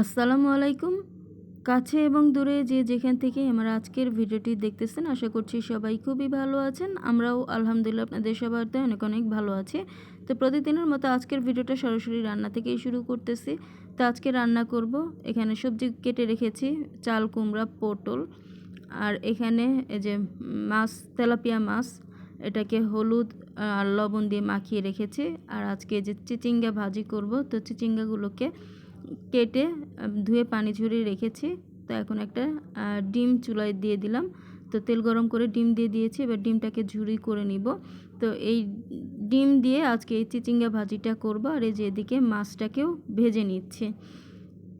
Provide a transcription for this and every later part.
আসসালামু আলাইকুম। কাছে এবং দূরে যে যেখান থেকে আমার আজকের ভিডিওটি দেখতেছেন, আশা করছি সবাই খুবই ভালো আছেন। আমরাও আলহামদুলিল্লাহ আপনাদের সবারতে অনেক অনেক ভালো আছে। তো প্রতিদিনের মতো আজকের ভিডিওটা সরাসরি রান্না থেকেই শুরু করতেছি। তো আজকে রান্না করব। এখানে সবজি কেটে রেখেছি, চাল, কুমড়া, পটল। আর এখানে এই যে মাছ, তেলাপিয়া মাছ, এটাকে হলুদ আর লবণ দিয়ে মাখিয়ে রেখেছি। আর আজকে যে চিচিঙ্গা ভাজি করব। তো চিচিঙ্গাগুলোকে কেটে ধুয়ে পানি ঝরিয়ে রেখেছি। তো এখন একটা ডিম চুলায় দিয়ে দিলাম। তো তেল গরম করে ডিম দিয়ে দিয়েছি। এবার ডিমটাকে ঝুরি করে নিব। তো এই ডিম দিয়ে আজকে এই চিচিঙ্গা ভাজিটা করব আর এই যে এদিকে মাছটাকেও ভেজে নিচ্ছে।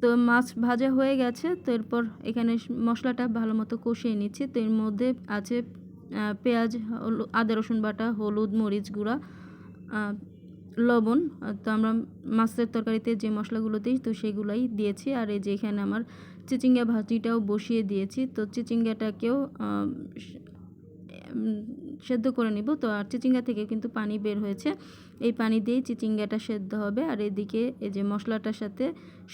তো মাছ ভাজা হয়ে গেছে। তো এরপর এখানে মশলাটা ভালো মতো কষিয়ে নিচ্ছি। তো এর মধ্যে আছে পেঁয়াজ আদা রসুন বাটা, হলুদ, মরিচ গুঁড়া লবণ তো আমরা মাছের তরকারিতে যে মশলাগুলো দিই, তো সেগুলোই দিয়েছি। আর এই যে এখানে আমার চিচিঙ্গা ভাজিটাও বসিয়ে দিয়েছি। তো চিচিঙ্গাটাকেও সেদ্ধ করে নিব। তো আর চিচিঙ্গা থেকে কিন্তু পানি বের হয়েছে। এই পানি দিয়েই চিচিঙ্গাটা সেদ্ধ হবে। আর এদিকে এই যে মশলাটার সাথে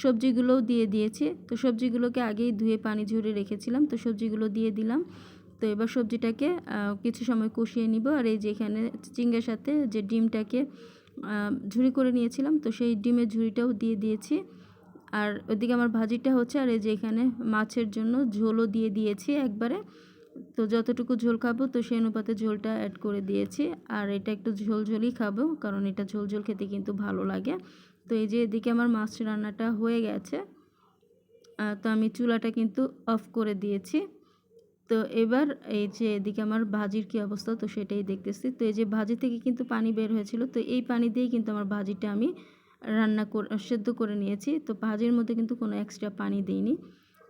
সবজিগুলোও দিয়ে দিয়েছি। তো সবজিগুলোকে আগেই ধুয়ে পানি ঝরে রেখেছিলাম। তো সবজিগুলো দিয়ে দিলাম। তো এবার সবজিটাকে কিছু সময় কষিয়ে নিব। আর এই যে এখানে চিচিঙ্গার সাথে যে ডিমটাকে ঝুড়ি করে নিয়েছিলাম, তো সেই ডিমের ঝুড়িটাও দিয়ে দিয়েছি। আর ওদিকে আমার ভাজিটা হচ্ছে, আর এই যে এখানে মাছের জন্য ঝোলও দিয়ে দিয়েছি একবারে। তো যতটুকু ঝোল খাব, তো সেই অনুপাতে ঝোলটা অ্যাড করে দিয়েছি। আর এটা একটু ঝোল ঝোলই খাব, কারণ এটা ঝোল ঝোল খেতে কিন্তু ভালো লাগে। তো এই যে এদিকে আমার মাছ রান্নাটা হয়ে গেছে। তো আমি চুলাটা কিন্তু অফ করে দিয়েছি। তো এবার এই যে এদিকে আমার ভাজির কি অবস্থা, তো সেটাই দেখতেছি। তো এই যে ভাজি থেকে কিন্তু পানি বের হয়েছিল, তো এই পানি দিয়েই কিন্তু আমার ভাজিটা আমি রান্না করে, সেদ্ধ করে নিয়েছি। তো ভাজির মধ্যে কিন্তু কোনো এক্সট্রা পানি দিইনি।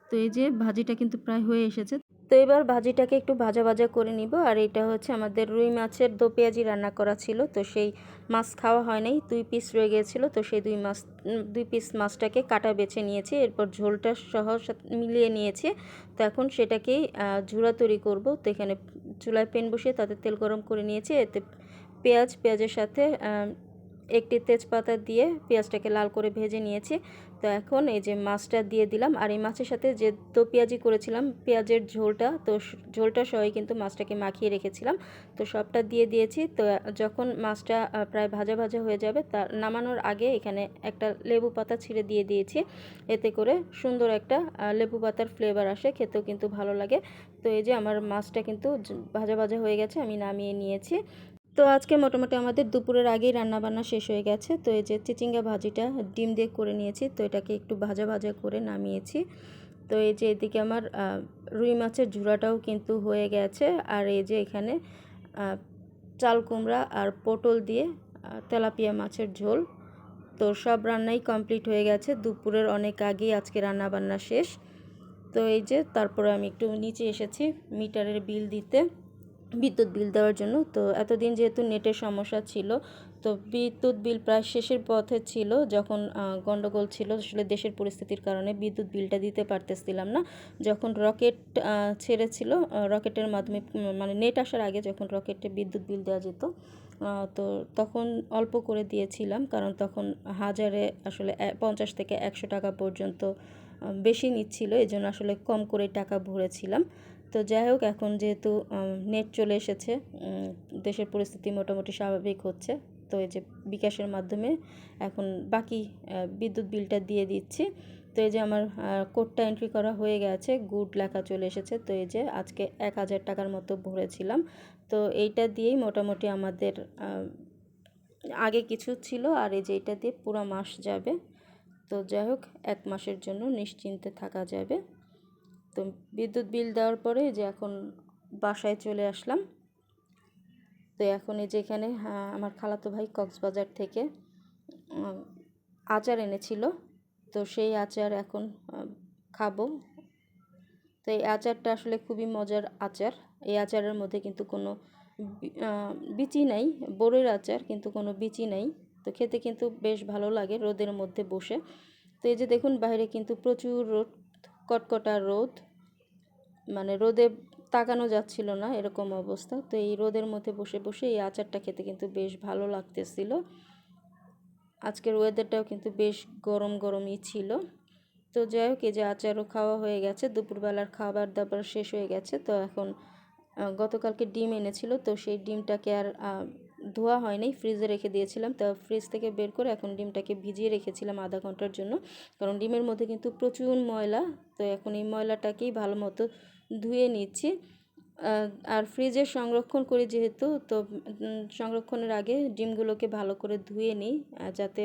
তো এই যে ভাজিটা কিন্তু প্রায় হয়ে এসেছে। তো এবার ভাজিটাকে একটু ভাজা ভাজা করে নিব। আর এটা হচ্ছে আমাদের রুই মাছের দো পেঁয়াজি রান্না করা ছিল। তো সেই মাছ খাওয়া হয় নাই, দুই পিস রয়ে গিয়েছিল। তো সেই দুই মাছ, দুই পিস মাছটাকে কাটা বেছে নিয়েছি। এরপর ঝোলটা সহ মিলিয়ে নিয়েছি। তো এখন সেটাকেই ঝুড়া তৈরি করব। তো এখানে চুলায় পেন বসিয়ে তাতে তেল গরম করে নিয়েছি। এতে পেঁয়াজ, পেঁয়াজের সাথে একটি তেজপাতা দিয়ে পেঁয়াজটাকে লাল করে ভেজে নিয়েছি। তো এখন এই যে মাছটা দিয়ে দিলাম আর এই মাছের সাথে যে তো পেঁয়াজি করেছিলাম, পেঁয়াজের ঝোলটা, তো ঝোলটা সহই কিন্তু মাছটাকে মাখিয়ে রেখেছিলাম। তো সবটা দিয়ে দিয়েছি, তো যখন মাছটা প্রায় ভাজা ভাজা হয়ে যাবে তা নামানোর আগে এখানে একটা লেবু পাতা ছিঁড়ে দিয়ে দিয়েছি। এতে করে সুন্দর একটা লেবু পাতার ফ্লেভার আসে, খেতেও কিন্তু ভালো লাগে। তো এই যে আমার মাছটা কিন্তু ভাজা ভাজা হয়ে গেছে, আমি নামিয়ে নিয়েছি। তো আজকে মোটামুটি আমাদের দুপুরের আগেই রান্নাবান্না শেষ হয়ে গেছে। তো এই যে চিচিঙ্গা ভাজিটা ডিম দিয়ে করে নিয়েছি, তো এটাকে একটু ভাজা ভাজা করে নামিয়েছি। তো এই যে এদিকে আমার রুই মাছের ঝুড়াটাও কিন্তু হয়ে গেছে। আর এই যে এখানে চাল কুমড়া আর পটল দিয়ে তেলাপিয়া মাছের ঝোল। তো সব রান্নাই কমপ্লিট হয়ে গেছে। দুপুরের অনেক আগেই আজকে রান্না বান্না শেষ। তো এই যে তারপরে আমি একটু নিচে এসেছি মিটারের বিল দিতে। বিদ্যুৎ বিল দেওয়ার জন্য। তো এতদিন যেহেতু নেটের সমস্যা ছিল, তো বিদ্যুৎ বিল প্রায় শেষের পথে ছিল যখন গণ্ডগোল ছিল। আসলে দেশের পরিস্থিতির কারণে বিদ্যুৎ বিলটা দিতে পারতেছিলাম না। যখন রকেট ছেড়েছিল রকেটের মাধ্যমে মানে নেট আসার আগে যখন রকেটে বিদ্যুৎ বিল দেওয়া যেত তো তখন অল্প করে দিয়েছিলাম। কারণ তখন হাজারে আসলে পঞ্চাশ থেকে একশো টাকা পর্যন্ত বেশি নিচ্ছিল। এই জন্য আসলে কম করে টাকা ভরেছিলাম। তো যাই হোক, এখন যেহেতু নেট চলে এসেছে দেশের পরিস্থিতি মোটামুটি স্বাভাবিক হচ্ছে, তো এই যে বিকাশের মাধ্যমে এখন বাকি বিদ্যুৎ বিলটা দিয়ে দিচ্ছি। তো এই যে আমার কোডটা এন্ট্রি করা হয়ে গেছে গুড লেখা চলে এসেছে, তো এই যে আজকে এক হাজার টাকার মতো ভরেছিলাম। তো এইটা দিয়েই মোটামুটি আমাদের আগে কিছু ছিল, আর এই যে এইটা দিয়ে পুরো মাস যাবে। তো যাই হোক, এক মাসের জন্য নিশ্চিন্তে থাকা যাবে। তো বিদ্যুৎ বিল দেওয়ার পরে যে এখন বাসায় চলে আসলাম। তো এখন এই যেখানে আমার খালাতো ভাই কক্সবাজার থেকে আচার এনেছিল। তো সেই আচার এখন খাব। তো এই আচারটা আসলে খুবই মজার আচার। এই আচারের মধ্যে কিন্তু কোনো বিচি নাই বড়ের আচার কিন্তু কোনো বিচি নাই। তো খেতে কিন্তু বেশ ভালো লাগে রোদের মধ্যে বসে। তো এই যে দেখুন, বাইরে কিন্তু প্রচুর রোদ কটকটা রোদ। মানে রোদে তাকানো যাচ্ছিল না এরকম অবস্থা। তো এই রোদের মধ্যে বসে বসে এই আচারটা খেতে কিন্তু বেশ ভালো লাগতেছিল। আজকের ওয়েদারটাও কিন্তু বেশ গরম গরমই ছিল। তো যাই হোক, এই যে আচারও খাওয়া হয়ে গেছে। দুপুরবেলার খাবার দাবার শেষ হয়ে গেছে। তো এখন গতকালকে ডিম এনেছিল। তো সেই ডিমটাকে আর ধোয়া হয়নি, ফ্রিজে রেখে দিয়েছিলাম। তো ফ্রিজ থেকে বের করে এখন ডিমটাকে ভিজিয়ে রেখেছিলাম আধা ঘণ্টার জন্য। কারণ ডিমের মধ্যে কিন্তু প্রচুর ময়লা, তো এখন এই ময়লাটাকেই ভালো মতো ধুয়ে নিচ্ছি। আর ফ্রিজে সংরক্ষণ করি যেহেতু, তো সংরক্ষণের আগে ডিমগুলোকে ভালো করে ধুয়ে নিই যাতে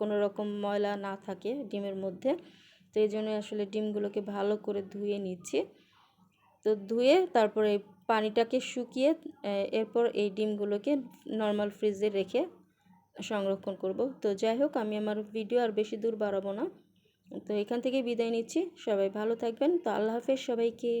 কোনো রকম ময়লা না থাকে ডিমের মধ্যে। তো এই জন্য আসলে ডিমগুলোকে ভালো করে ধুয়ে নিচ্ছি। তো ধুয়ে তারপরে পানিটাকে শুকিয়ে এরপর এই ডিমগুলোকে নর্মাল ফ্রিজে রেখে সংরক্ষণ করব। তো যাই হোক, আমি আমার ভিডিও আর বেশি দূর বাড়াবো না। তো এখান থেকে বিদায় নিচ্ছি। সবাই ভালো থাকবেন। তো আল্লাহ হাফেজ সবাইকে।